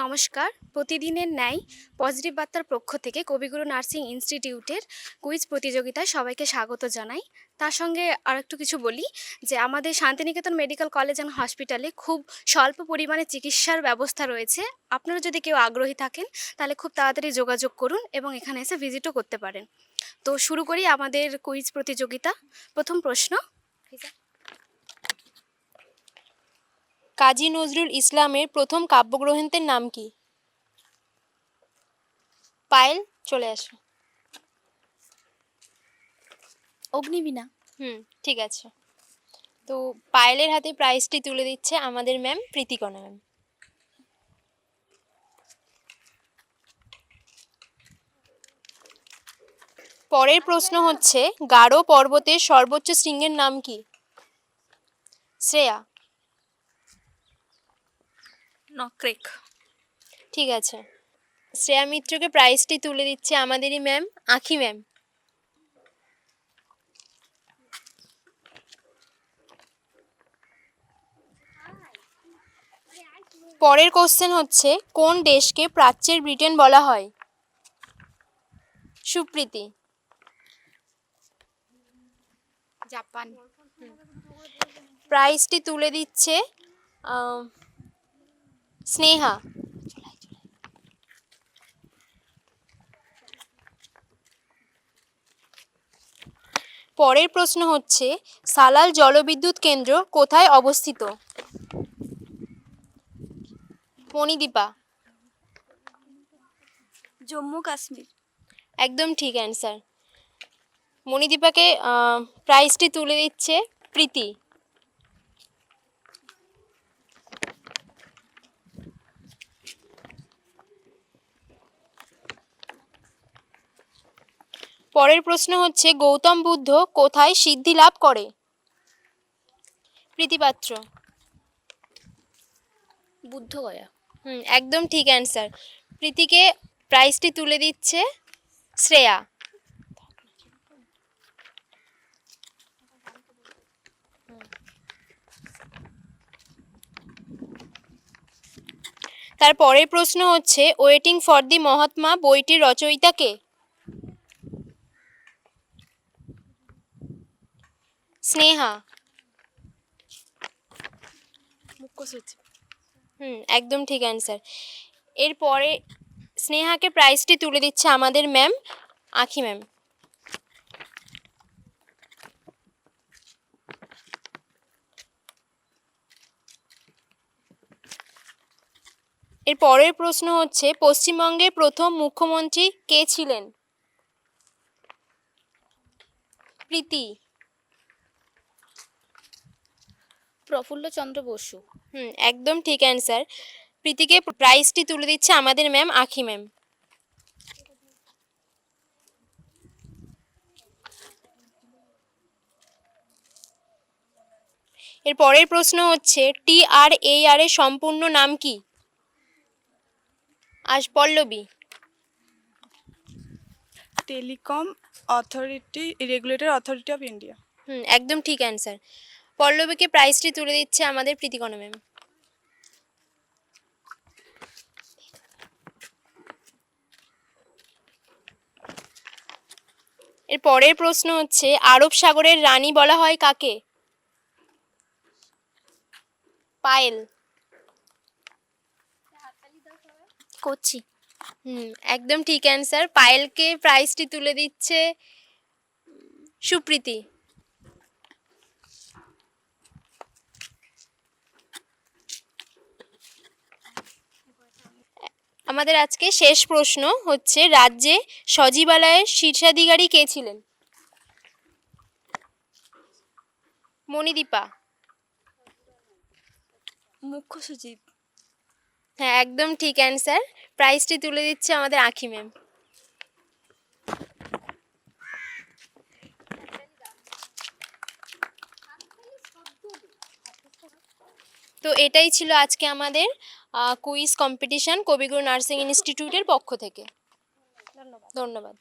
নমস্কার। প্রতিদিনের ন্যায়, পজিটিভ বার্তার পক্ষ থেকে কবিগুরু নার্সিং ইনস্টিটিউটের কুইজ প্রতিযোগিতায় সবাইকে স্বাগত জানাই। তার সঙ্গে আর একটু কিছু বলি, যে আমাদের শান্তিনিকেতন মেডিকেল কলেজ অ্যান্ড হসপিটালে খুব স্বল্প পরিমাণে চিকিৎসার ব্যবস্থা রয়েছে। আপনারা যদি কেউ আগ্রহী থাকেন, তাহলে খুব তাড়াতাড়ি যোগাযোগ করুন এবং এখানে এসে ভিজিটও করতে পারেন। তো শুরু করি আমাদের কুইজ প্রতিযোগিতা। প্রথম প্রশ্ন কাজী নজরুল ইসলামের প্রথম কাব্যগ্রন্থের নাম কি? পায়েল চলে আসো। অগ্নিবীণা। হুম ঠিক আছে। তো পায়েলের হাতে প্রাইজটি তুলে দিচ্ছে আমাদের ম্যাম প্রীতিকণা ম্যাম পরের প্রশ্ন হচ্ছে গাঢ় পর্বতের সর্বোচ্চ শৃঙ্গের নাম কি? শ্রেয়া। নক্রেক ঠিক আছে। শ্রেয়া মিত্রকে প্রাইজটি তুলে দিচ্ছে আমাদেরই ম্যাম আখি ম্যাম পরের কোশ্চেন হচ্ছে কোন দেশকে প্রাচ্যের ব্রিটেন বলা হয়? সুপ্রীতি। জাপান প্রাইজটি তুলে দিচ্ছে স্নেহা। পরের প্রশ্ন হচ্ছে সালাল জলবিদ্যুৎ কেন্দ্র কোথায় অবস্থিত? মণিদীপা। জম্মু কাশ্মীর। একদম ঠিক অ্যান্সার মণিদীপাকে প্রাইজটি তুলে দিচ্ছে প্রীতি। পরের প্রশ্ন হচ্ছে গৌতম বুদ্ধ কোথায় সিদ্ধি লাভ করে? প্রীতিপাত্র বুদ্ধগয়া হুম একদম ঠিক অ্যান্সার প্রীতিকে প্রাইজটি তুলে দিচ্ছে শ্রেয়া। তার পরের প্রশ্ন হচ্ছে ওয়েটিং ফর দি মহাত্মা বইটির রচয়িতা কে? স্নেহা। মুখ্য সচিব হুম একদম ঠিক অ্যান্সার এরপরে স্নেহাকে প্রাইজটি তুলে দিচ্ছে আমাদের ম্যাম আখি ম্যাম এর পরের প্রশ্ন হচ্ছে পশ্চিমবঙ্গের প্রথম মুখ্যমন্ত্রী কে ছিলেন? প্রীতি। প্রফুল্ল চন্দ্র বসু। হুম একদম ঠিক অ্যান্সার প্রীতিকে প্রাইজটি তুলে দিচ্ছে আমাদের ম্যাম আখি ম্যাম এর পরের প্রশ্ন হচ্ছে টি আর এ আর এর সম্পূর্ণ নাম কি? আজ Pallavi. Telecom authority regulator authority of India হুম একদম ঠিক অ্যান্সার পল্লবীকে প্রাইজটি তুলে দিচ্ছে আমাদের প্রীতিকণা ম্যাম এর পরের প্রশ্ন হচ্ছে আরব সাগরের রানী বলা হয় কাকে? পায়েল। করছি হুম একদম ঠিক অ্যান্সার পায়েলকে প্রাইজটি তুলে দিচ্ছে সুপ্রীতি। আমাদের আজকে শেষ প্রশ্ন হচ্ছে রাজ্যে সজীবালয়ের শীর্ষাধিকারী কে ছিলেন? মণিদীপা। মুখ্য সচিব। হ্যাঁ একদম ঠিক অ্যান্সার প্রাইজটি তুলে দিচ্ছে আমাদের আখি ম্যাম তো এটাই ছিল আজকে আমাদের। কুইজ কম্পিটিশান কবিগুরু নার্সিং ইনস্টিটিউটের পক্ষ থেকে। ধন্যবাদ।